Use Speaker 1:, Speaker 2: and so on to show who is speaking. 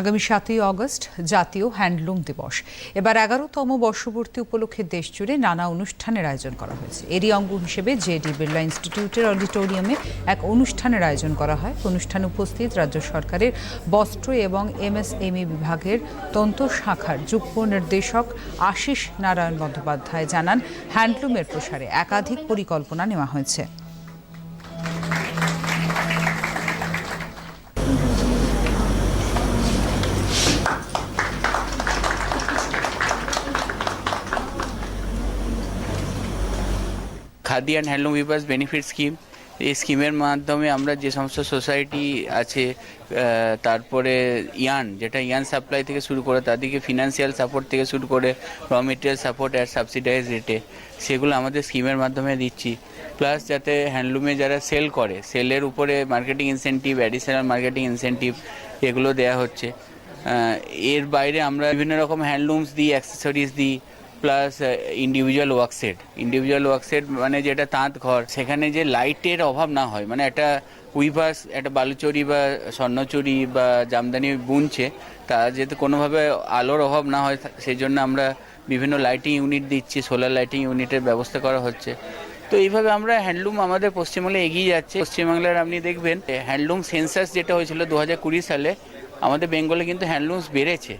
Speaker 1: আগামী সাতই অগস্ট জাতীয় হ্যান্ডলুম দিবস। এবার এগারোতম বর্ষপূর্তি উপলক্ষে দেশজুড়ে নানা অনুষ্ঠানের আয়োজন করা হয়েছে। এরই অঙ্গ হিসেবে জেডি বিড়লা ইনস্টিটিউটের অডিটোরিয়ামে এক অনুষ্ঠানের আয়োজন করা হয়। অনুষ্ঠানে উপস্থিত রাজ্য সরকারের বস্ত্র এবং এমএসএমই বিভাগের তন্ত্র শাখার যুগ্ম নির্দেশক আশিস নারায়ণ বন্দ্যোপাধ্যায় জানান, হ্যান্ডলুমের প্রসারে একাধিক পরিকল্পনা নেওয়া হয়েছে।
Speaker 2: Khadi and handloom weavers benefit scheme এই স্কিমের মাধ্যমে আমরা যে সমস্ত সোসাইটি আছে তারপরে ইয়ান, যেটা ইয়ান সাপ্লাই থেকে শুরু করে, তাদেরকে ফিনান্সিয়াল সাপোর্ট থেকে শুরু করে র মেটেরিয়াল সাপোর্ট অ্যাট সাবসিডাইজ রেটে সেগুলো আমাদের স্কিমের মাধ্যমে দিচ্ছি। প্লাস যাতে হ্যান্ডলুমে যারা সেল করে সেলের উপরে marketing incentive additional marketing incentive এগুলো দেওয়া হচ্ছে। এর বাইরে আমরা বিভিন্ন রকম হ্যান্ডলুমস দিই অ্যাক্সেসরিজ দিই plus individual workshed individual workshed মানে যেটা তাঁত ঘর, সেখানে যে লাইটের অভাব না হয় মানে একটা উইভার্স একটা বালুচরি বা স্বর্ণচুরি বা জামদানি বুনছে, তা যাতে কোনোভাবে আলোর অভাব না হয়, সেই জন্য আমরা বিভিন্ন লাইটিং ইউনিট দিচ্ছি সোলার লাইটিং ইউনিটের ব্যবস্থা করা হচ্ছে। তো এইভাবে আমরা হ্যান্ডলুম আমাদের পশ্চিমবাংলায় এগিয়ে যাচ্ছে। পশ্চিমবাংলার আপনি দেখবেন হ্যান্ডলুম সেন্সাস যেটা হয়েছিল দু হাজার কুড়ি সালে, আমাদের বেঙ্গলে কিন্তু হ্যান্ডলুমস বেড়েছে।